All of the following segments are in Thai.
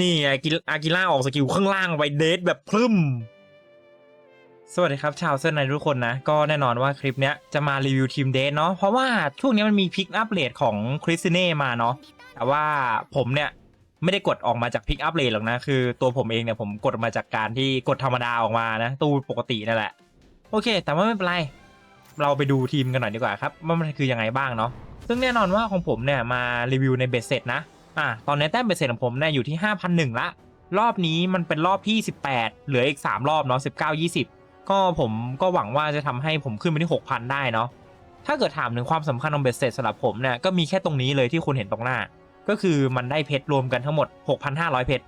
นี่อากิอากิล่าออกสกิลข้างล่างไปเดทแบบพรึม สวัสดีครับชาวเซอร์ในทุกคนนะ ก็แน่นอนว่าคลิปเนี้ยจะมารีวิวทีมเดทเนาะเพราะว่าช่วงนี้มันมีพิกอัพเลทของคริสติเน่มาเนาะแต่ว่าผมเนี่ยไม่ได้กดออกมาจากพิกอัพเลทหรอกนะ คือตัวผมเองเนี่ยผมกดมาจากการที่กดธรรมดาออกมานะ ตู้ปกตินั่นแหละ โอเค แต่ว่าไม่เป็นไร เราไปดูทีมกันหน่อยดีกว่าครับว่ามันคือยังไงบ้างเนาะซึ่งแน่นอนว่าของผมเนี่ยมารีวิวในเบสเซ็ตนะ อะตอนนี้แต้มเบสเซ็ตของผมเนี่ยอยู่ที่ 5,001ละรอบนี้มันเป็นรอบที่ 18 เหลืออีก 3 รอบเนาะ19 20 ก็ผมก็หวังว่าจะทำให้ผมขึ้นไปที่ 6,000 ได้เนาะถ้าเกิดถามถึงความสำคัญของเบสเซ็ตสำหรับผมเนี่ยก็มีแค่ตรงนี้เลยที่คุณเห็นตรงหน้า ก็คือมันได้เพชรรวมกันทั้งหมด 6,500 เพชร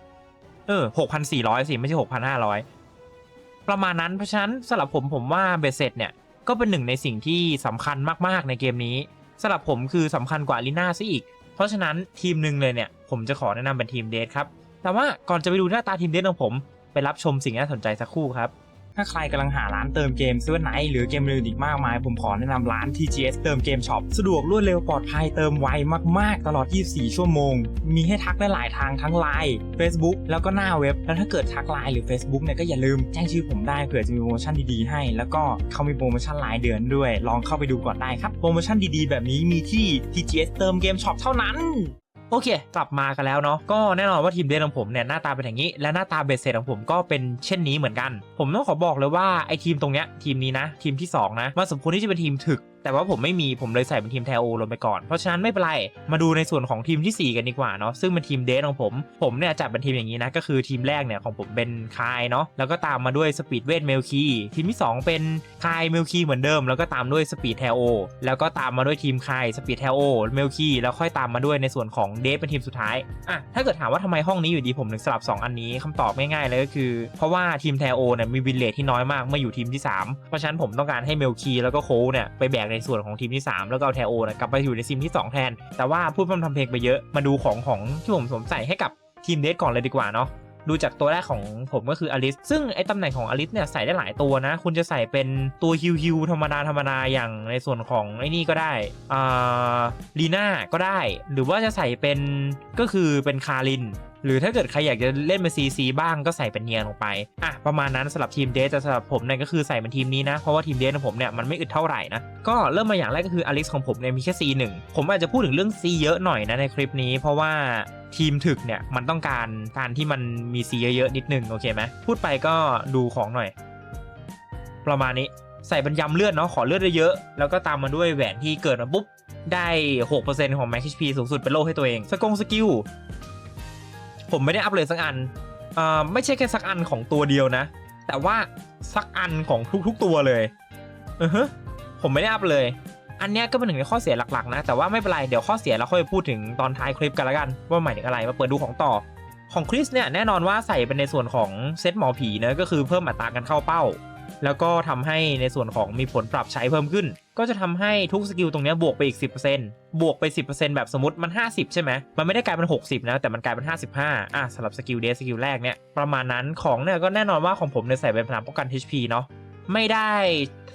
เออ6,400สิไม่ใช่ 6,500 ประมาณนั้นเพราะฉะนั้นสำหรับผมผมว่าเบสเซ็ตเนี่ยก็เป็นหนึ่งในสิ่งที่สำคัญมากๆในเกมนี้สำหรับผมคือสำคัญกว่าลีน่าซะอีก ราะฉะนั้นทีมหนึ่งเลยเนี่ยผมจะขอแนะนำเป็นทีมเดทครับแต่ว่าก่อนจะไปดูหน้าตาทีมเดทของผม ไปรับชมสิ่งน่าสนใจสักครู่ครับ ถ้าใครกำลังหาร้านเติมเกมเซื้อไหนหรือเกมอื่นอีกมากมาย ผมขอแนะนำร้าน TGS เติมเกมช็อปสะดวกรวดเร็วปลอดภัยเติมไวมากๆ ตลอด 24 ชั่วโมง มีให้ทักได้หลายทางทั้ง Line Facebook แล้วก็หน้าเว็บ แล้วถ้าเกิดทัก Line หรือ Facebook เนี่ยก็อย่าลืมแจ้งชื่อผมได้เผื่อจะมีโปรโมชั่นดีๆให้ แล้วก็เขามีโปรโมชั่นรายเดือนด้วย ลองเข้าไปดูก่อนได้ครับโปรโมชั่นดีๆ แบบนี้มีที่ TGS เติมเกมช็อปเท่านั้น โอเค กลับมากันแล้วเนาะก็แน่นอนว่าทีมเดนของผมเนี่ยหน้าตาเป็นอย่างนี้ และหน้าตาเบสเซตของผมก็เป็นเช่นนี้เหมือนกัน ผมต้องขอบอกเลยว่าไอทีมตรงเนี้ยทีมนี้นะ ทีมที่ 2 นะมันสมควรที่จะเป็นทีมถึกแต่ว่าผมไม่มีผมเลยใส่เป็นทีมแทโอลงไปก่อน เพราะฉะนั้นไม่เป็นไร มาดูในส่วนของทีมทีสี่4 กันดีกว่าเนาะซึ่งเป็นทีมเดนของผม ผมเนี่ยจัดเป็นทีมอย่างนี้นะ ก็คือทีมแรกเนี่ยของผมเป็นคายเนาะแล้วก็ตามมาด้วยสปีดเวทเมลคีทีมที่ 2 เป็นคายเมลคีเหมือนเดิม แล้วก็ตามด้วยสปีดแทโอแล้วก็ตามมาด้วยทีมคายสปีดแทโอเมลคีแล้วค่อยตามมาด้วยในส่วนของเดฟเป็นทีมสุดท้ายอะถ้าเกิดถามว่าทำไมห้องนี้อยู่ดีผมถึงสลับ 2 อันนี้คำตอบง่ายๆเลยก็คือ เพราะว่าทีมแทโอเนี่ยมีวินเลทที่น้อยมากเมื่ออยู่ทีมที่3เพราะฉะนั้นผมต้องการให้เมลคีแล้วก็โคเนี่ยไปแบกในส่วนของทีมที่ 3 แล้วก็เอาแทโอนี่ยกลับไปอยู่ในทีมที่ 2 แทน แต่ว่าพูดพร่ำทำเพลงไปเยอะ มาดูของของที่ผมสวมใส่ให้กับทีมเดทก่อนเลยดีกว่าเนาะดูจากตัวแรกของผมก็คืออลิส ซึ่งไอ้ตำแหน่งของอลิสเนี่ยใส่ได้หลายตัวนะ คุณจะใส่เป็นตัวฮิวฮิวธรรมดาธรรมดาอย่างในส่วนของไอ้นี่ก็ได้อ่าลีน่าก็ได้ หรือว่าจะใส่เป็นก็คือเป็นคาริน หรือถ้าเกิดใครอยากจะเล่นเป็นซีซีบ้างก็ใส่เป็นเนียนลงไปอะประมาณนั้นสำหรับทีมเดสแต่สำหรับผมเนี่ยก็คือใส่เป็นทีมนี้นะ เพราะว่าทีมเดสของผมเนี่ยมันไม่อึดเท่าไหร่นะ ก็เริ่มมาอย่างแรกก็คืออลิสของผมเนี่ยมีแค่ C1 ผมอาจจะพูดถึงเรื่อง C เยอะหน่อยนะในคลิปนี้เพราะว่าทีมถึกเนี่ยมันต้องการการที่มันมี C เยอะๆนิดนึงโอเคไหมพูดไปก็ดูของหน่อย ประมาณนี้ใส่เป็นยำเลือดเนาะขอเลือดเยอะๆแล้วก็ตามมาด้วยแหวนที่เกิดมาปุ๊บได้ 6%ของ Max HP สูงสุดเป็นโล่ให้ตัวเอง สกงสกิล ผมไม่ได้อัพเลยสักอันอ่อไม่ใช่แค่สักอันของตัวเดียวนะ แต่ว่าสักอันของทุกๆตัวเลยอือฮผมไม่ได้อัพเลย อันเนี้ยก็เป็นหนึ่งในข้อเสียหลักๆนะ แต่ว่าไม่เป็นไร เดี๋ยวข้อเสียเราค่อยพูดถึงตอนท้ายคลิปกันละกัน ว่าหมายถึงอะไร มาเปิดดูของต่อ ของคริสเนี่ยแน่นอนว่าใส่เป็นในส่วนของเซตหมอผีนะก็คือเพิ่มอัตราการเข้าเป้า แล้วก็ทำให้ในส่วนของมีผลปรับใช้เพิ่มขึ้น ก็จะทำให้ทุกสกิลตรงนี้บวกไปอีก 10%บวกไป 10%แบบสมมติมัน 50 ใช่ไหมมันไม่ได้กลายเป็น 60 นะ แต่มันกลายเป็น 55 อะสำหรับสกิลเดสกิลแรกเนี่ยประมาณนั้นของเนี่ยก็แน่นอนว่าของผมเนี่ยใส่เป็นพลังป้องกัน HP เนาะไม่ได้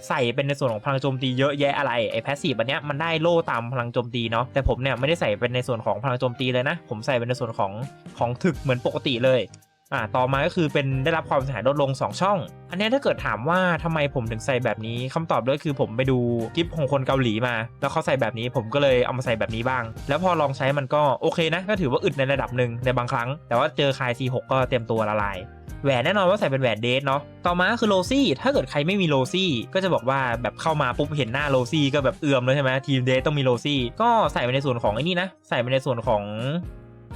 ใส่เป็นในส่วนของพลังโจมตีเยอะแยะอะไรไอ้แพสซีฟอันเนี้ยมันได้โล่ตามพลังโจมตีเนาะแต่ผมเนี่ยไม่ได้ใส่เป็นในส่วนของพลังโจมตีเลยนะ ผมใส่เป็นในส่วนของของถึกเหมือนปกติเลย อ่าต่อมาก็คือเป็นได้รับความเสียหายลดลง 2 ช่อง อันนี้ถ้าเกิดถามว่าทำไมผมถึงใส่แบบนี้คำตอบด้วยคือผมไปดูคลิปของคนเกาหลีมา แล้วเขาใส่แบบนี้ผมก็เลยเอามาใส่แบบนี้บ้าง แล้วพอลองใช้มันก็โอเคนะ ก็ถือว่าอึดในระดับหนึ่งในบางครั้ง แต่ว่าเจอคาย C6 ก็เตรียมตัวละลายแหวนแน่นอนว่าใส่เป็นแหวนเดทเนาะ ต่อมาก็คือโรซี่ ถ้าเกิดใครไม่มีโรซี่ ก็จะบอกว่าแบบเข้ามาปุ๊บเห็นหน้าโรซี่ก็แบบเอื่อมเลยใช่ไหมทีมเดทต้องมีโรซี่ ก็ใส่ไปในส่วนของไอ้นี่นะ ใส่ไปในส่วนของ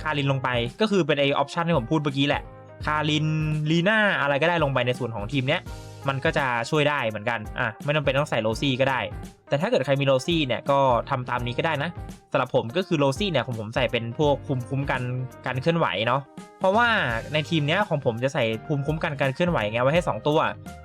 คารินลงไป ก็คือเป็นไอออปชันที่ผมพูดเมื่อกี้แหละ คารินลีน่าอะไรก็ได้ลงไปในส่วนของทีมเนี้ยมันก็จะช่วยได้เหมือนกันอะไม่จำเป็นต้องใส่โรซี่ก็ได้ แต่ถ้าเกิดใครมีโรซี่เนี่ยก็ทำตามนี้ก็ได้นะสำหรับผมก็คือโรซี่เนี่ยของผมใส่เป็นพวกภูมิคุ้มกันการเคลื่อนไหวเนาะเพราะว่าในทีมเนี้ยของผมจะใส่ภูมิคุ้มกันการเคลื่อนไหวไงไว้ให้ 2 ตัว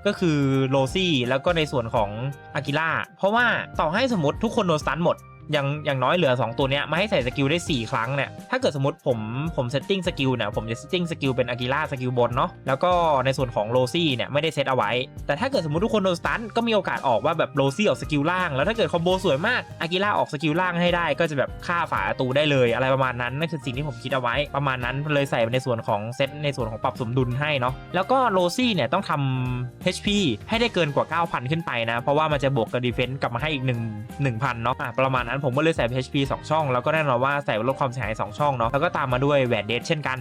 ก็คือโรซี่แล้วก็ในส่วนของอากิล่าเพราะว่าต่อให้สมมติทุกคนโดนสตันหมด อย่างอย่างน้อยเหลือ 2 ตัวเนี้ยมาให้ใส่สกิลได้ 4 ครั้งเนี่ยถ้าเกิดสมมติผมผมเซตติ้งสกิลเนี่ยผมจะเซตติ้งสกิลเป็นอากิล่าสกิลบนเนาะแล้วก็ในส่วนของโรซี่เนี่ยไม่ได้เซตเอาไว้ แต่ถ้าเกิดสมมติทุกคนโดนสตันก็มีโอกาสออกว่าแบบโรซี่ออกสกิลล่าง แล้วถ้าเกิดคอมโบสวยมากอากิล่าออกสกิลล่างให้ได้ ก็จะแบบฆ่าฝาตูได้เลยอะไรประมาณนั้นนั่นคือสิ่งที่ผมคิดเอาไว้ประมาณนั้นเลยใส่ในส่วนของเซตในส่วนของปรับสมดุลให้เนาะแล้วก็โรซี่เนี่ยต้องทำ HP ให้ได้เกินกว่า 9,000 ขึ้นไปนะเพราะว่ามันจะบวกกับดีเฟนซ์กลับมาให้อีก1 1,000เนาะอะประมาณนั้นผมก็เลยใส่ HP 2 ช่อง แล้วก็แน่นอนว่าใส่ลดความเสียหาย 2 ช่องเนาะแล้วก็ตามมาด้วยแหวนเดทเช่นกัน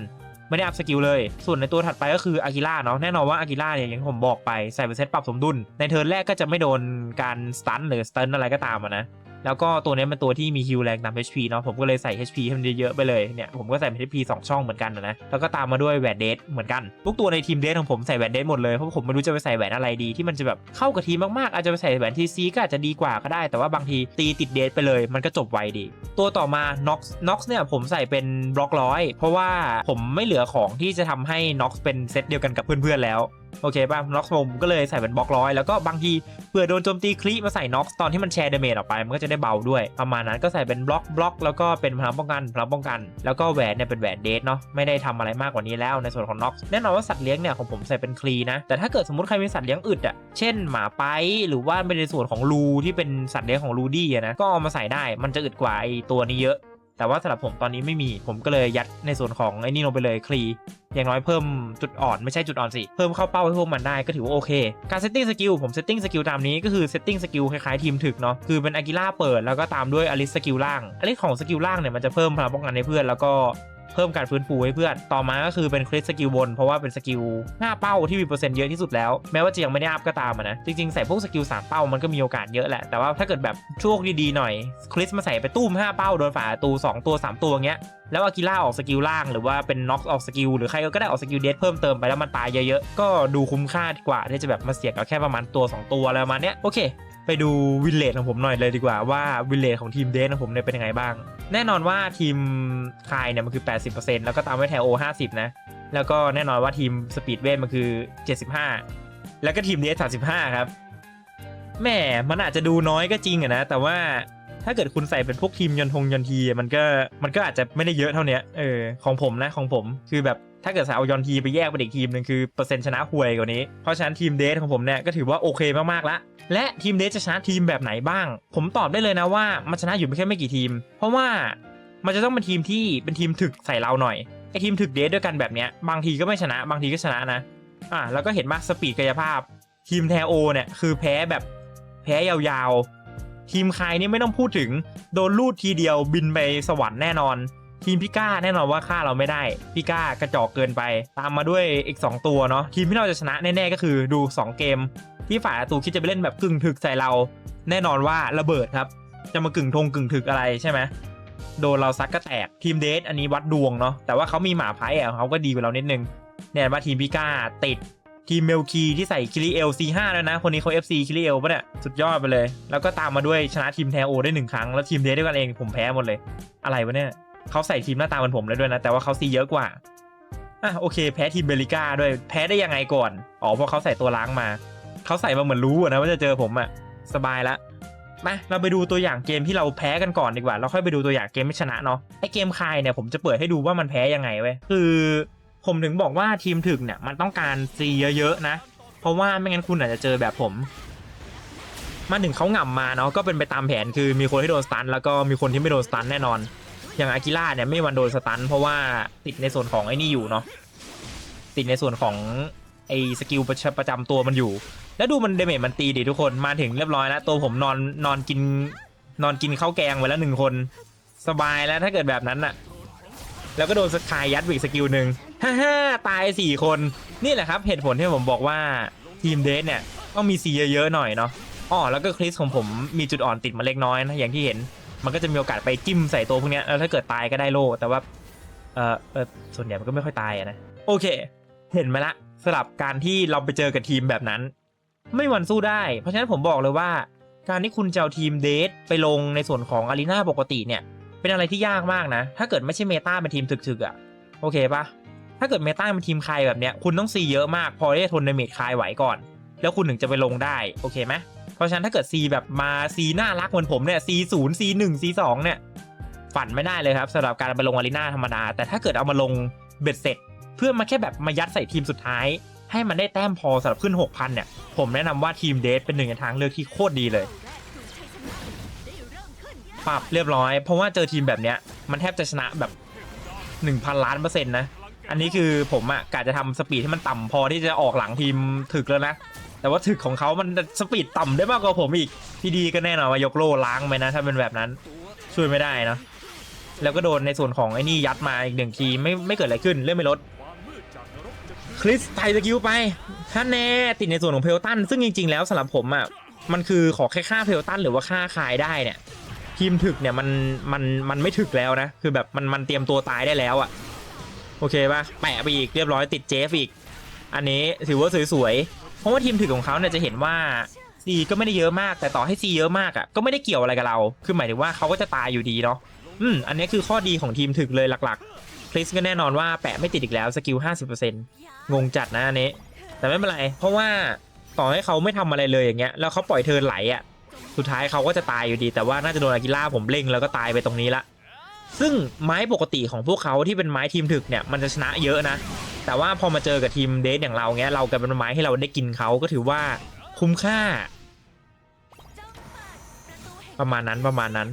ไม่ได้อัพสกิลเลย ส่วนในตัวถัดไปก็คืออากิล่าเนาะ แน่นอนว่าอากิล่าเนี่ยอย่างที่ผมบอกไปใส่เป็นเซตปรับสมดุล ในเทิร์นแรกก็จะไม่โดนการสตันหรือสตันอะไรก็ตามนะ แล้วก็ตัวนี้เป็นตัวที่มีฮิลแรงตาม HP เนาะผมก็เลยใส่ HP ให้มันเยอะๆไปเลยเนี่ยผมก็ใส่เป็น HP 2 ช่องเหมือนกันนะแล้วก็ตามมาด้วยแหวนเดทเหมือนกันทุกตัวในทีมเดทของผมใส่แหวนเดทหมดเลยเพราะผมไม่รู้จะไปใส่แหวนอะไรดีที่มันจะแบบเข้ากับทีมมากๆอาจจะไปใส่แหวน TC ก็อาจจะดีกว่าก็ได้ แต่ว่าบางทีตีติดเดทไปเลย มันก็จบไวดี ตัวต่อมา Nox Nox เนี่ยผมใส่เป็นบล็อกร้อยเพราะว่าผมไม่เหลือของที่จะทำให้ Nox เป็นเซตเดียวกันกับเพื่อนๆแล้ว โอเคป่ะน็อกผมก็เลยใส่เป็นบล็อกร้อยแล้วก็บางทีเผื่อโดนโจมตีคลิมาใส่น็อกตอนที่มันแชร์เดเมจออกไป มันก็จะได้เบาด้วยประมาณนั้นก็ใส่เป็นบล็อกบล็อกแล้วก็เป็นพลังป้องกันพลังป้องกัน แล้วก็แหวนเนี่ยเป็นแหวนเดทเนาะไม่ได้ทำอะไรมากกว่านี้แล้วในส่วนของน็อกแน่นอนว่าสัตว์เลี้ยงเนี่ยของผมใส่เป็นคลีนะแต่ถ้าเกิดสมมติใครมีสัตว์เลี้ยงอึดอะเช่นหมาไปหรือว่าเป็นในส่วนของรูที่เป็นสัตว์เลี้ยงของรูดี้นะก็เอามาใส่ได้มันจะอึดกว่าไอตัวนี้เยอะ แต่ว่าสำหรับผมตอนนี้ไม่มีผมก็เลยยัดในส่วนของไอ้นี่ลงไปเลยคลีอย่างน้อยเพิ่มจุดอ่อนไม่ใช่จุดอ่อนสิ เพิ่มเข้าเป้าให้พวกมันได้ก็ถือว่าโอเค การเซตติ้งสกิลผมเซตติ้งสกิลตามนี้ก็คือเซตติ้งสกิลคล้ายๆทีมถึกเนาะคือเป็นอากิล่าเปิดแล้วก็ตามด้วยอลิสสกิลล่างอลิสของสกิลล่างเนี่ยมันจะเพิ่มพลังป้องกันให้เพื่อนแล้วก็ เพิ่มการฟื้นฟูให้เพื่อน ต่อมาก็คือเป็นคริสสกิลบน เพราะว่าเป็นสกิล5เป้าที่มีเปอร์เซ็นต์เยอะที่สุดแล้ว แม้ว่าจะยังไม่ได้อัพก็ตามนะ จริงๆ ใส่พวกสกิล3เป้ามันก็มีโอกาสเยอะแหละ แต่ว่าถ้าเกิดแบบโชคดีๆหน่อยคริสมาใส่ไปตุ้ม5เป้าโดนฝาตูสองตัวสามตัวเงี้ยแล้วอากิล่าออกสกิลล่างหรือว่าเป็นน็อกออกสกิลหรือใครก็ได้ออกสกิลเดทเพิ่มเติมไปแล้วมันตายเยอะๆก็ดูคุ้มค่ากว่าที่จะแบบมาเสียกับแค่ประมาณตัว 2 ตัวอะไรประมาณเนี้ยโอเค ไปดูวินเลทของผมหน่อยเลยดีกว่าว่าวินเลทของทีมเดทของผมเนี่ยเป็นยังไงบ้าง แน่นอนว่าทีมคายเนี่ยมันคือ 80%แล้วก็ตามด้วยแทโอ50 นะ แล้วก็แน่นอนว่าทีมสปีดเวทมันคือ 75 แล้วก็ทีมเดท35 ครับแหม่มันอาจจะดูน้อยก็จริงอะนะ แต่ว่าถ้าเกิดคุณใส่เป็นพวกทีมยนทงยนทีมันก็มันก็อาจจะไม่ได้เยอะเท่าเนี้ยเออของผมนะของผมคือแบบ ถ้าเกิดเอายอนทีไปแยกเป็นอีกทีมหนึ่งคือเปอร์เซ็นต์ชนะห่วยกว่านี้ เพราะฉะนั้นทีมเดทของผมเนี่ยก็ถือว่าโอเคมากๆละและทีมเดทจะชนะทีมแบบไหนบ้าง ผมตอบได้เลยนะว่ามันชนะอยู่ไม่แค่ไม่กี่ทีม เพราะว่ามันจะต้องเป็นทีมที่เป็นทีมถึกใส่เราหน่อยไอทีมถึกเดทด้วยกันแบบเนี้ยบางทีก็ไม่ชนะ บางทีก็ชนะนะอะแล้วก็เห็นมากสปีดกายภาพ ทีมแทโอเนี่ยคือแพ้แบบแพ้ยาวๆ ทีมใครนี่ไม่ต้องพูดถึงโดนลูดทีเดียวบินไปสวรรค์แน่นอน ทีมพิก้าแน่นอนว่าฆ่าเราไม่ได้พิก้ากระจอกเกินไป ตามมาด้วยอีก 2 ตัวเนาะทีมที่เราจะชนะแน่ๆก็คือดู 2 เกม ที่ฝ่ายประตูคิดจะไปเล่นแบบกึ่งถึกใส่เรา แน่นอนว่าระเบิดครับ จะมากึ่งทงกึ่งถึกอะไรใช่ไหมโดนเราซักก็แตกทีมเดทอันนี้วัดดวงเนาะแต่ว่าเขามีหมาไพ่อะเขาก็ดีกว่าเรานิดนึงเนี่ยว่าทีมพิก้าติดทีมเมลคีที่ใส่คิริเอล C5 แล้วนะ คนนี้เขา FC คิริเอลปะเนี่ยสุดยอดไปเลย แล้วก็ตามมาด้วยชนะทีมแทโอได้หนึ่งครั้ง แล้วทีมเดทด้วยกันเองผมแพ้หมดเลย อะไรวะเนี่ย เขาใส่ทีมหน้าตาเหมือนผมเลยด้วยนะ แต่ว่าเขาซีเยอะกว่าอะโอเค แพ้ทีมเบลิก้าด้วยแพ้ได้ยังไงก่อนอ๋อเพราะเขาใส่ตัวล้างมาเขาใส่มาเหมือนรู้อะนะว่าจะเจอผมอะสบายละมาเราไปดูตัวอย่างเกมที่เราแพ้กันก่อนดีกว่า เราค่อยไปดูตัวอย่างเกมไม่ชนะเนาะไอเกมคายเนี่ยผมจะเปิดให้ดูว่ามันแพ้ยังไงเว้ยคือ ผมถึงบอกว่าทีมถึกเนี่ยมันต้องการซีเยอะๆนะ เพราะว่าไม่งั้นคุณอาจจะเจอแบบผมมาถึงเขาหง่ำมาเนาะก็เป็นไปตามแผนคือมีคนที่โดนสตันแล้วก็มีคนที่ไม่โดนสตันแน่นอน อย่างอากิล่าเนี่ยไม่มีวันโดนสตัน เพราะว่าติดในส่วนของไอ้นี่อยู่เนาะติดในส่วนของไอ้สกิลประจประจำตัวมันอยู่ แล้วดูมันเดเมจมันตีดิทุกคนมาถึงเรียบร้อยแล้วตัวผมนอนนอนกินนอนกินข้าวแกงไปแล้วหนึ่งคน สบายแล้วถ้าเกิดแบบนั้นอะแล้วก็โดนสกายยัดอีกสกิลหนึ่งฮ่าฮ่าตายสี่คนนี่แหละครับเหตุผลที่ผมบอกว่าทีมเดทเนี่ยต้องมีซีเยอะๆหน่อยเนาะอ๋อแล้วก็คริสของผมมีจุดอ่อนติดมาเล็กน้อยนะอย่างที่เห็น มันก็จะมีโอกาสไปจิ้มใส่ตัวพวกนี้แล้วถ้าเกิดตายก็ได้โล่แต่ว่าเออเออส่วนใหญ่มันก็ไม่ค่อยตายอะนะโอเค เห็นไหมละสลับการที่เราไปเจอกับทีมแบบนั้น ไม่วันสู้ได้ เพราะฉะนั้นผมบอกเลยว่า การที่คุณจะเอาทีมเดทไปลงในส่วนของอารีนาปกติเนี่ย เป็นอะไรที่ยากมากนะ ถ้าเกิดไม่ใช่เมตาเป็นทีมถึกๆอะ่ะโอเคปะถ้าเกิดเมตาเป็นทีมคายแบบเนี้ยคุณต้องซีเยอะมากพอที่จะทนในเมทคายไหวก่อน แล้วคุณถึงจะไปลงได้โอเคไหม เพราะฉะนั้นถ้าเกิด C แบบมา C น่ารักเหมือนผมเนี่ย C 0 C 1 C 2เนี่ยฝันไม่ได้เลยครับสำหรับการไปลงอารีนาธรรมดา แต่ถ้าเกิดเอามาลงเบ็ดเสร็จ เพื่อมาแค่แบบมายัดใส่ทีมสุดท้าย ให้มันได้แต้มพอสำหรับขึ้น 6,000 เนี่ย ผมแนะนำว่าทีมเดทเป็นหนึ่งในทางเลือกที่โคตรดีเลยปรับเรียบร้อย เพราะว่าเจอทีมแบบเนี้ยมันแทบจะชนะแบบ 1,000 ล้านเปอร์เซ็นต์นะ อันนี้คือผมอะกะจะทำสปีดให้มันต่ำพอที่จะออกหลังทีมถึกแล้วนะ แต่ว่าถึกของเขามันสปีดต่ำได้มากกว่าผมอีก พี่ดีก็แน่นอนว่ายกโลล้างไปนะ ถ้าเป็นแบบนั้นช่วยไม่ได้เนะ แล้วก็โดนในส่วนของไอ้นี่ยัดมาอีกหนึ่งทีไม่ไม่เกิดอะไรขึ้นเรื่องไม่ลดคริสไทสกิลไปท่านแน่ติดในส่วนของเพลตัน ซึ่งจริง ๆ แล้วสำหรับผมอะมันคือขอแค่ค่าเพลตันหรือว่าค่าคายได้เนี่ยทีมถึกเนี่ยมันมันมันไม่ถึกแล้วนะ คือแบบมันมันเตรียมตัวตายได้แล้วอะโอเคป่ะแปะไปอีกเรียบร้อยติดเจฟอีก อันนี้ถือว่าสวยๆ เพราะว่าทีมถึกของเขาเนี่ยจะเห็นว่าซีก็ไม่ได้เยอะมาก แต่ต่อให้ซีเยอะมากอะก็ไม่ได้เกี่ยวอะไรกับเรา คือหมายถึงว่าเขาก็จะตายอยู่ดีเนาะอืมอันนี้คือข้อดีของทีมถึกเลยหลักๆคริสก็แน่นอนว่าแปะไม่ติดอีกแล้วสกิล50%งงจัดนะอันนี้ แต่ไม่เป็นไร เพราะว่าต่อให้เขาไม่ทำอะไรเลยอย่างเงี้ยแล้วเขาปล่อยเทินไหลอะสุดท้ายเขาก็จะตายอยู่ดี แต่ว่าน่าจะโดนอากิล่าผมเร่งแล้วก็ตายไปตรงนี้ละซึ่งไม้ปกติของพวกเขาที่เป็นไม้ทีมถึกเนี่ยมันจะชนะเยอะนะ แต่ว่าพอมาเจอกับทีมเดทอย่างเราเงี้ยเรากลายเป็นไม้ให้เราได้กินเขาก็ถือว่าคุ้มค่า ประมาณนั้นประมาณนั้น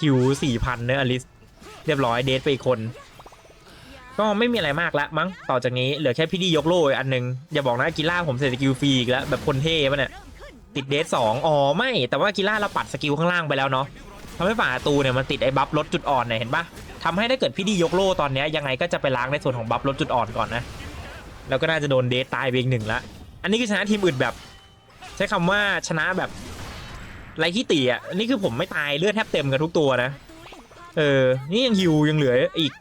คิวสี่พันเนอะอลิส เรียบร้อยเดทไปคน ก็ไม่มีอะไรมากละมั้งต่อจากนี้เหลือแค่พี่ดียกโล่อันหนึง อย่าบอกนะกีฬาผมเสร็จสกิลฟรีอีกแล้ว แบบคนเท่ปะเนี่ยติดเดทสองอ๋อไม่แต่ว่ากีฬาเราปัดสกิลข้างล่างไปแล้วเนาะทำให้ฝ่าประตูเนี่ยมันติดไอ้บัฟลดจุดอ่อนเนี่ยเห็นปะ ทำให้ถ้าเกิดพี่ดียกโล่ตอนนี้ยังไงก็จะไปล้างในส่วนของบัฟลดจุดอ่อนก่อนนะ แล้วก็น่าจะโดนเดทตายไปอีกหนึ่งละ อันนี้คือชนะทีมอื่นแบบ ใช้คำว่าชนะแบบไรที่ตีอะนนี้คือผมไม่ตายเลือดแทบเต็มกันทุกตัวนะ เออ นี่ยังฮิวยังเหลืออีก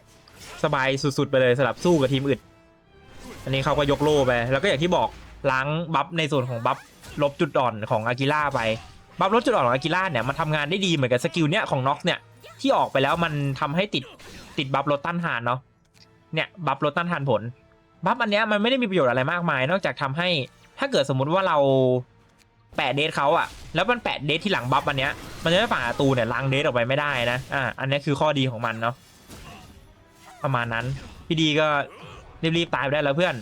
สบายสุดๆไปเลยสำหรับสู้กับทีมอื่น อันนี้เขาก็ยกโล่ไป แล้วก็อย่างที่บอกล้างบัฟในส่วนของบัฟลบจุดอ่อนของอากิล่าไป บัฟลบจุดอ่อนของอากิล่าเนี่ยมันทำงานได้ดีเหมือนกับสกิลเนี้ยของน็อกเนี่ยที่ออกไปแล้วมันทำให้ติดติดบัฟลดต้านทานเนาะเนี่ยบัฟลดต้านทานผลบัฟอันเนี้ยมันไม่ได้มีประโยชน์อะไรมากมาย นอกจากทำให้ถ้าเกิดสมมุติว่าเราแปะเดทเขาอะแล้วมันแปะเดทที่หลังบัฟอันเนี้ยมันจะไม่ฝ่าประตูเนี่ยล้างเดทออกไปไม่ได้นะอ่าอันนี้คือข้อดีของมันเนาะประมาณนั้นพี่ดีก็รีบๆตายไปได้แล้วเพื่อน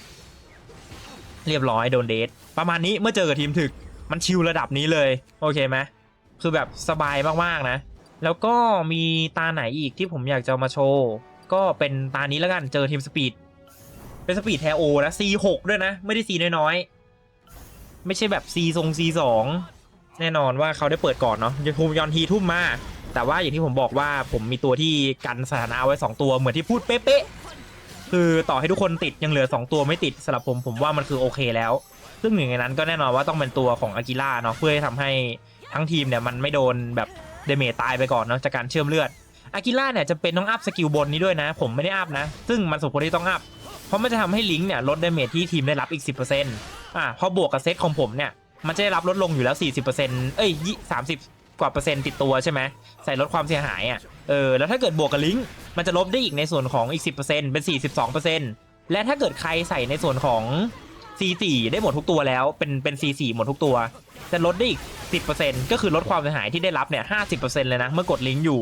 เรียบร้อยโดนเดทประมาณนี้เมื่อเจอกับทีมถึก มันชิลระดับนี้เลย โอเคไหมคือแบบสบายมากๆนะ แล้วก็มีตาไหนอีกที่ผมอยากจะมาโชว์ ก็เป็นตานี้แล้วกันเจอทีมสปีดเป็นสปีดแทโอนะ C6 ด้วยนะ ไม่ได้ C น้อยๆ ไม่ใช่แบบ C ทรง C2 แน่นอนว่าเขาได้เปิดก่อนเนาะยทุ่มยอนทีทุ่มมา แต่ว่าอย่างที่ผมบอกว่าผมมีตัวที่กันสถานะไว้ 2 ตัวเหมือนที่พูดเป๊ะๆ คือต่อให้ทุกคนติดยังเหลือ 2 ตัวไม่ติดสำหรับผมผมว่ามันคือโอเคแล้ว ซึ่งหนึ่งในนั้นก็แน่นอนว่าต้องเป็นตัวของอากิล่าเนาะเพื่อให้ทำให้ทั้งทีมเนี่ยมันไม่โดนแบบเดเมจตายไปก่อนเนาะจากการเชื่อมเลือดอากิล่าเนี่ยจะเป็นต้องอัพสกิลบนนี้ด้วยนะ ผมไม่ได้อัพนะ ซึ่งมันสมควรที่ต้องอัพเพราะมันจะทำให้ลิงก์เนี่ยลดเดเมจที่ทีมได้รับอีก 10%อ่าพอบวกกับเซตของผมเนี่ยมันจะได้รับลดลงอยู่แล้ว 40%เอ้ยยี่สิบกว่าเปอร์เซ็นต์ติดตัวใช่ไหมใส่ลดความเสียหายอะเออแล้วถ้าเกิดบวกกับลิงก์ มันจะลบได้อีกในส่วนของอีก 10%เป็น 42%และถ้าเกิดใครใส่ในส่วนของ C4 ได้หมดทุกตัวแล้วเป็นเป็น C4 หมดทุกตัว จะลดได้อีก 10%ก็คือลดความเสียหายที่ได้รับเนี่ย 50%เลยนะ เมื่อกดลิงก์อยู่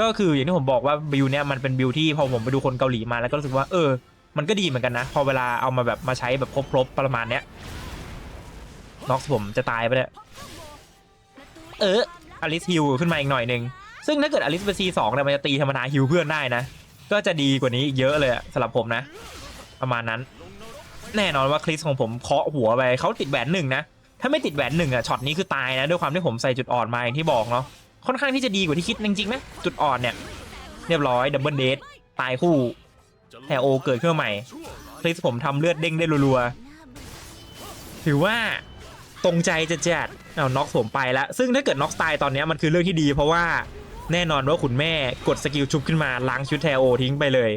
ก็คืออย่างที่ผมบอกว่าบิลเนี่ยมันเป็นบิลที่พอผมไปดูคนเกาหลีมาแล้วก็รู้สึกว่าเออ มันก็ดีเหมือนกันนะ พอเวลาเอามาแบบมาใช้แบบครบๆประมาณเนี้ยน็อกผมจะตายไปเลยเอออลิสฮิวขึ้นมาอีกหน่อยหนึ่ง ซึ่งถ้าเกิดอลิสเป็นซีสองเนี่ยมันจะตีธรรมดาฮิวเพื่อนได้นะ ก็จะดีกว่านี้อีกเยอะเลยอะสำหรับผมนะ ประมาณนั้น แน่นอนว่าคริสของผมเคาะหัวไปเขาติดแหวนหนึ่งนะ ถ้าไม่ติดแหวนหนึ่งอะช็อตนี้คือตายนะด้วยความที่ผมใส่จุดอ่อนมาอย่างที่บอกเนาะค่อนข้างที่จะดีกว่าที่คิดจริงๆนะจุดอ่อนเนี่ย เรียบร้อยดับเบิลเดทตายคู่แถโอเกิดขึ้นใหม่คริสผมทำเลือดเด้งได้รัวๆถือว่าตรงใจจะจัดเอาน็อกผมไปแล้ว ซึ่งถ้าเกิดน็อกตายตอนนี้มันคือเรื่องที่ดีเพราะว่า แน่นอนว่าขุนแม่กดสกิลชุบขึ้นมาล้างชุดแทโอทิ้งไปเลย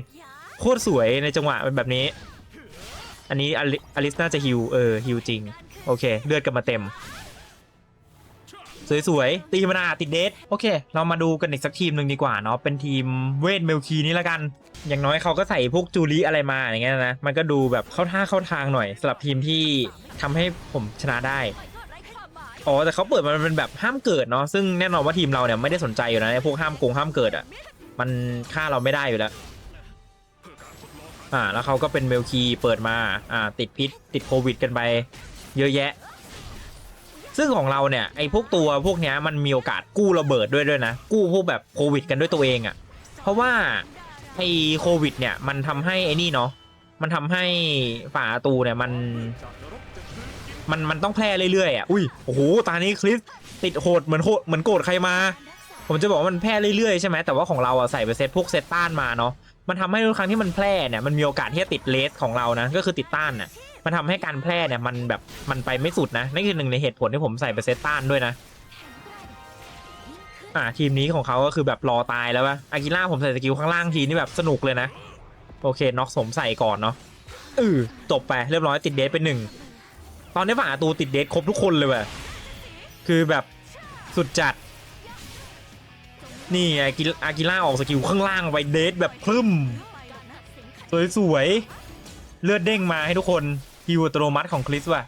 โคตรสวยในจังหวะเป็นแบบนี้ อันนี้อลิสน่าจะฮิวเออฮิวจริง โอเค เลือดกลับมาเต็ม สวยๆ ตีมาติดเดทโอเค เรามาดูกันอีกสักทีมหนึ่งดีกว่าเนาะเป็นทีมเวทเมลคีนี่ละกัน อย่างน้อยเขาก็ใส่พวกจูริอะไรมาอย่างเงี้ยนะมันก็ดูแบบเข้าท่าเข้าทางหน่อยสำหรับทีมที่ทำให้ผมชนะได้ อ๋อแต่เขาเปิดมันเป็นแบบห้ามเกิดเนาะซึ่งแน่นอนว่าทีมเราเนี่ยไม่ได้สนใจอยู่นะไอ้พวกห้ามโกงห้ามเกิดอะมันฆ่าเราไม่ได้อยู่แล้วอ่าแล้วเขาก็เป็นเมลคีเปิดมาอ่าติดพิษติดโควิดกันไปเยอะแยะ ซึ่งของเราเนี่ยไอ้พวกตัวพวกเนี้ยมันมีโอกาสกู้ระเบิดด้วยด้วยนะ กู้พวกแบบโควิดกันด้วยตัวเองอะ่ะเพราะว่าไอ้โควิดเนี่ยมันทำให้ไอ้นี่เนาะมันทำให้ฝ่าประตูเนี่ยมัน มันมันต้องแพร่เรื่อยๆอะอุ้ยโอ้โหตอนนี้คลิปติดโหดเหมือนโหดเหมือนโกรธใครมา ผมจะบอกว่ามันแพร่เรื่อยๆใช่ไหมแต่ว่าของเราอะใส่ไปเซตพวกเซตต้านมาเนาะมันทำให้ทุกครั้งที่มันแพร่เนี่ยมันมีโอกาสที่จะติดเลสของเรานะก็คือติดต้านน่ะมันทำให้การแพร่เนี่ยมันแบบมันไปไม่สุดนะนั่นคือหนึ่งในเหตุผลที่ผมใส่ไปเซตต้านด้วยนะอ่าทีมนี้ของเขาก็คือแบบรอตายแล้ววะอากิล่าผมใส่สกิลข้างล่างทีนี่แบบสนุกเลยนะ โอเคน็อกสมใส่ก่อนเนาะเออจบไปเรียบร้อยติดเดทไปหนึ่ง ตอนนี้ฝั่งอาตูติดเดทครบทุกคนเลยว่ะคือแบบสุดจัด นี่อากิอากิล่าออกสกิลข้างล่างไปเดทแบบพรึมสวยๆเลือดเด้งมาให้ทุกคนฮิวอัตโนมัติของคริสว่ะ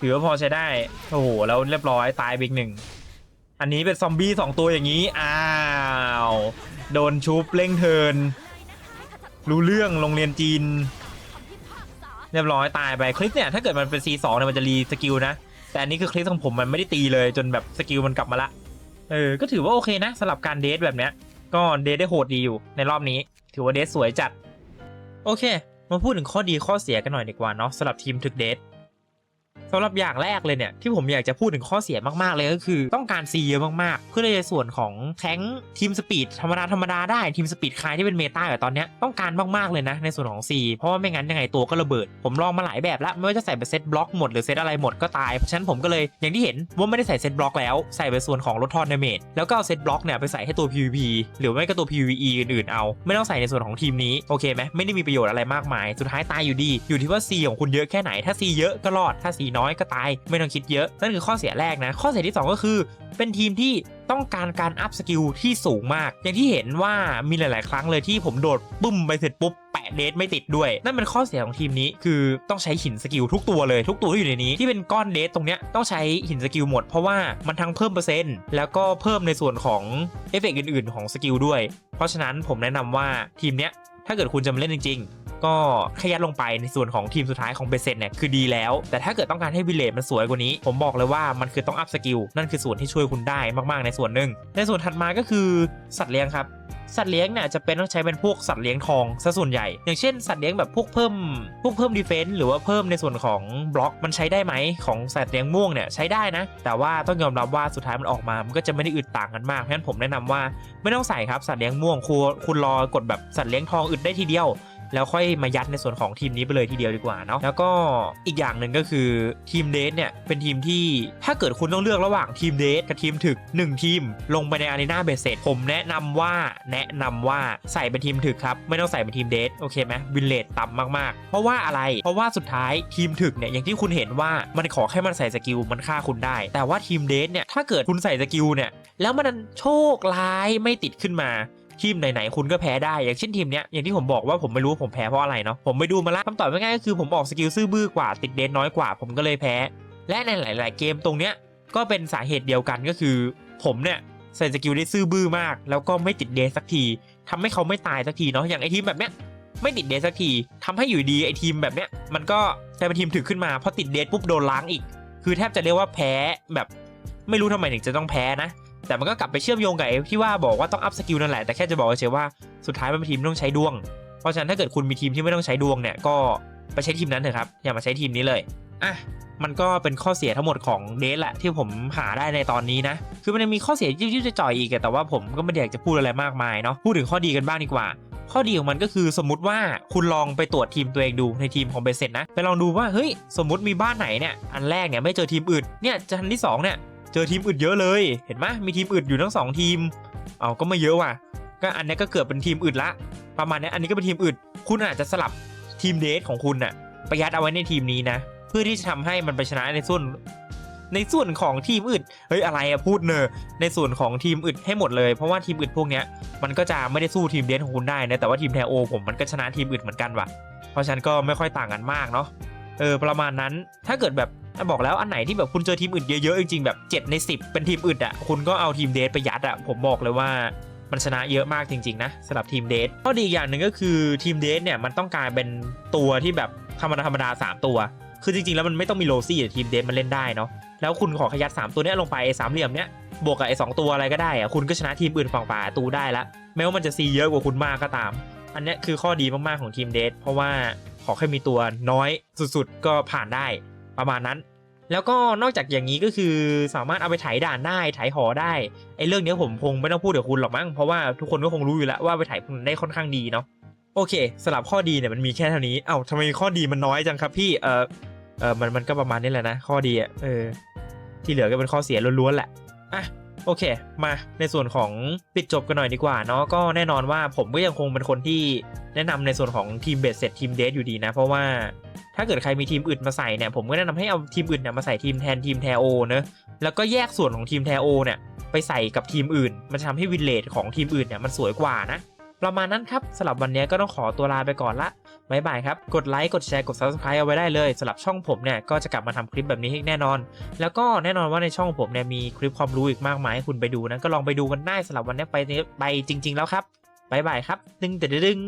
ถือว่าพอใช้ได้ โอ้โห แล้วเรียบร้อยตายไปอีกหนึ่ง อันนี้เป็นซอมบี้สองตัวอย่างนี้ อ้าว โดนชุบเร่งเทิน รู้เรื่องโรงเรียนจีน เรียบร้อยตายไปคลิปเนี่ยถ้าเกิดมันเป็น C2 เนี่ยมันจะรีสกิลนะ แต่อันนี้คือคลิปของผมมันไม่ได้ตีเลยจนแบบสกิลมันกลับมาละเออก็ถือว่าโอเคนะสำหรับการเดทแบบเนี้ยก็เดทได้โหดดีอยู่ในรอบนี้ ถือว่าเดทสวยจัด โอเค มาพูดถึงข้อดีข้อเสียกันหน่อยดีกว่าเนาะสำหรับทีมถึกเดท สำหรับอย่างแรกเลยเนี่ยที่ผมอยากจะพูดถึงข้อเสียมากๆเลยก็คือ ต้องการซีเยอะมากๆ เพื่อในส่วนของแท้งทีมสปีดธรรมดาธรรมดาได้ทีมสปีดคลายที่เป็นเมตาแบบตอนเนี้ยต้องการมากๆเลยนะในส่วนของซีเพราะว่าไม่งั้นยังไงตัวก็ระเบิด ผมลองมาหลายแบบแล้วไม่ว่าจะใส่เป็นเซตบล็อกหมดหรือเซตอะไรหมดก็ตายเพราะฉะนั้นผมก็เลยอย่างที่เห็นว่าไม่ได้ใส่เซตบล็อกแล้วใส่ไปส่วนของลดทอนดาเมจแล้วก็เอาเซตบล็อกเนี่ยไปใส่ให้ตัว PVP หรือไม่ก็ตัว PVE อื่นๆเอา ไม่ต้องใส่ในส่วนของทีมนี้โอเคไหมไม่ได้มีประโยชน์อะไรมากมาย สุดท้ายตายอยู่ดี อยู่ที่ว่า C ของคุณเยอะแค่ไหนถ้า C เยอะก็รอดถ้า C น้อยก็ตาย ไม่ต้องคิดเยอะ นั่นคือข้อเสียแรกนะ ข้อเสียที่ 2 ก็คือ เป็นทีมที่ต้องการการอัพสกิลที่สูงมาก อย่างที่เห็นว่ามีหลาย ๆ ครั้งเลยที่ผมโดดปุ้มไปเสร็จปุ๊บแปะเดทไม่ติดด้วย นั่นเป็นข้อเสียของทีมนี้คือต้องใช้หินสกิลทุกตัวเลยทุกตัวที่อยู่ในนี้ที่เป็นก้อนเดทตรงเนี้ยต้องใช้หินสกิลหมดเพราะว่ามันทั้งเพิ่มเปอร์เซ็นต์แล้วก็เพิ่มในส่วนของเอฟเฟกต์อื่น ๆ ของสกิลด้วย เพราะฉะนั้นผมแนะนำว่าทีมเนี้ย ถ้าเกิดคุณจะมาเล่นจริง ๆ ก็ขยันลงไปในส่วนของทีมสุดท้ายของเบเซนเนี่ยคือดีแล้ว แต่ถ้าเกิดต้องการให้วิเลจมันสวยกว่านี้ ผมบอกเลยว่ามันคือต้องอัพสกิลนั่นคือส่วนที่ช่วยคุณได้มากๆในส่วนหนึ่งในส่วนถัดมาก็คือสัตว์เลี้ยงครับ สัตว์เลี้ยงเนี่ยจะเป็นต้องใช้เป็นพวกสัตว์เลี้ยงทองซะส่วนใหญ่ อย่างเช่นสัตว์เลี้ยงแบบพวกเพิ่ม พวกเพิ่มดีเฟนซ์หรือว่าเพิ่มในส่วนของบล็อกมันใช้ได้ไหมของสัตว์เลี้ยงม่วงเนี่ยใช้ได้นะ แต่ว่าต้องยอมรับว่าสุดท้ายมันออกมา มันก็จะไม่ได้อึดต่างกันมากเพราะฉะนั้นผมแนะนำว่าไม่ต้องใส่ครับสัตว์เลี้ยงม่วงคุณคุณรอกดแบบสัตว์เลี้ยงทองอึดได้ทีเดียว แล้วค่อยมายัดในส่วนของทีมนี้ไปเลยทีเดียวดีกว่าเนาะแล้วก็อีกอย่างหนึ่งก็คือทีมเดทเนี่ยเป็นทีมที่ถ้าเกิดคุณต้องเลือกระหว่างทีมเดทกับทีมถึก 1 ทีม ลงไปในอารีนาเบสเซตผมแนะนำว่าแนะนำว่าใส่เป็นทีมถึกครับไม่ต้องใส่เป็นทีมเดทโอเคไหมวินเลตต่ำมากๆ เพราะว่าอะไรเพราะว่าสุดท้ายทีมถึกเนี่ยอย่างที่คุณเห็นว่ามันขอแค่มันใส่สกิลมันฆ่าคุณได้ แต่ว่าทีมเดทเนี่ยถ้าเกิดคุณใส่สกิลเนี่ยแล้วมันโชคร้ายไม่ติดขึ้นมา ทีมไหนๆคุณก็แพ้ได้ อย่างเช่นทีมเนี้ยอย่างที่ผมบอกว่าผมไม่รู้ผมแพ้เพราะอะไรเนาะผมไปดูมาล้วคำตอบง่ายๆก็คือผมออกสกิลซื่อบื้อกว่าติดเดนน้อยกว่า ผมก็เลยแพ้ และในหลาย ๆ เกมตรงเนี้ยก็เป็นสาเหตุเดียวกันก็คือ ผมเนี่ยใส่สกิลได้ซื่อบื้อมาก แล้วก็ไม่ติดเดนสักทีทำให้เขาไม่ตายสักทีเนาะอย่างไอทีมแบบเนี้ยไม่ติดเดนสักทีทำให้อยู่ดีไอทีมแบบเนี้ยมันก็กลายเป็นทีมถึกขึ้นมาพอติดเดนปุ๊บโดนล้างอีก คือแทบจะเรียกว่าแพ้แบบไม่รู้ทำไมถึงจะต้องแพ้นะ แต่มันก็กลับไปเชื่อมโยงกับไอ้ที่ว่าบอกว่าต้องอัพสกิลนั่นแหละแต่แค่จะบอกเฉยๆว่าสุดท้ายมันเป็นทีมที่ต้องใช้ดวง เพราะฉะนั้นถ้าเกิดคุณมีทีมที่ไม่ต้องใช้ดวงเนี่ยก็ไปใช้ทีมนั้นเถอะครับอย่ามาใช้ทีมนี้เลยอะมันก็เป็นข้อเสียทั้งหมดของเดทแหละที่ผมหาได้ในตอนนี้นะ คือมันยังมีข้อเสียยิ่งๆจ่อยๆอีกอะแต่ว่าผมก็ไม่ได้อยากจะพูดอะไรมากมายเนาะพูดถึงข้อดีกันบ้างดีกว่า ข้อดีของมันก็คือสมมติว่าคุณลองไปตรวจทีมตัวเองดูในทีมของเบสเซ็ตนะไปลองดูว่าเฮ้ยสมมติมีบ้านไหนเนี่ยอันแรกเนี่ยไม่เจอทีมอื่นเนี่ยจะอันที่สองเนี่ย เจอทีมอื่นเยอะเลย เห็นไหมมีทีมอื่นอยู่ทั้งสองทีม เอาก็ไม่เยอะว่ะ ก็อันนี้ก็เกือบเป็นทีมอื่นละ ประมาณนี้อันนี้ก็เป็นทีมอื่นคุณอาจจะสลับทีมเดทของคุณน่ะไปยัดเอาไว้ในทีมนี้นะ เพื่อที่จะทำให้มันไปชนะในส่วนในส่วนของทีมอื่นเฮ้ยอะไรอะพูดเนอะในส่วนของทีมอื่นให้หมดเลย เพราะว่าทีมอื่นพวกเนี้ยมันก็จะไม่ได้สู้ทีมเดทของคุณได้นะ แต่ว่าทีมแทโอผมมันก็ชนะทีมอื่นเหมือนกันว่ะ เพราะฉะนั้นก็ไม่ค่อยต่างกันมากเนาะ เออประมาณนั้น ถ้าเกิดแบบบอกแล้วอันไหนที่แบบคุณเจอทีมอื่นเยอะๆจริงๆแบบ 7 ใน 10 เป็นทีมอื่นอะคุณก็เอาทีมเดทไปยัดอะผมบอกเลยว่ามันชนะเยอะมากจริงๆนะสำหรับทีมเดทข้อดีอีกอย่างหนึ่งก็คือทีมเดทเนี่ยมันต้องการเป็นตัวที่แบบธรรมดาธรรมดาสามตัว คือจริงๆแล้วมันไม่ต้องมีโรซี่แต่ทีมเดทมันเล่นได้เนาะแล้วคุณขอขยัดสามตัวเนี้ยลงไปไอ้สามเหลี่ยมเนี้ยบวกกับไอ้สองตัวอะไรก็ได้อะคุณก็ชนะทีมอื่นฝั่งป่าตูได้ละแม้ว่ามันจะซีเยอะกว่าคุณมากก็ตาม อันเนี้ยคือข้อดีมากๆของทีมเดทเพราะว่า อแค่มีตัวน้อยสุดๆ ก็ผ่านได้ประมาณนั้น แล้วก็นอกจากอย่างนี้ก็คือสามารถเอาไปไถด่านได้ไถหอได้ไอ้เรื่องนี้ผมคงไม่ต้องพูดกับคุณหรอกมั้งเพราะว่าทุกคนก็คงรู้อยู่แล้วว่าไปไถได้ค่อนข้างดีเนาะโอเคสำหรับข้อดีเนี่ยมันมีแค่เท่านี้เอ้าทำไมข้อดีมันน้อยจังครับพี่เออเออมันมันก็ประมาณนี้แหละนะข้อดีอะเออที่เหลือก็เป็นข้อเสียล้วนๆแหละอะ โอเค มาในส่วนของปิดจบกันหน่อยดีกว่าเนาะก็แน่นอนว่าผมก็ยังคงเป็นคนที่แนะนำในส่วนของทีมเบสเซตทีมเดทอยู่ดีนะ เพราะว่าถ้าเกิดใครมีทีมอื่นมาใส่เนี่ยผมก็แนะนำให้เอาทีมอื่นเนี่ยมาใส่ทีมแทนทีมแทโอเนะแล้วก็แยกส่วนของทีมแทโอเนี่ยไปใส่กับทีมอื่น มันจะทำให้วินเลทของทีมอื่นเนี่ยมันสวยกว่านะประมาณนั้นครับสำหรับวันนี้ก็ต้องขอตัวลาไปก่อนละ บายบายครับ กดไลค์ กดแชร์ กด subscribe เอาไว้ได้เลยสำหรับช่องผมเนี่ย ก็จะกลับมาทำคลิปแบบนี้ให้แน่นอน แล้วก็แน่นอนว่าในช่องผมเนี่ย มีคลิปความรู้อีกมากมายให้คุณไปดูนะ ก็ลองไปดูกันได้สำหรับวันนี้ไปไปจริง ๆ แล้วครับบายบายครับ ดึงแต่ดึง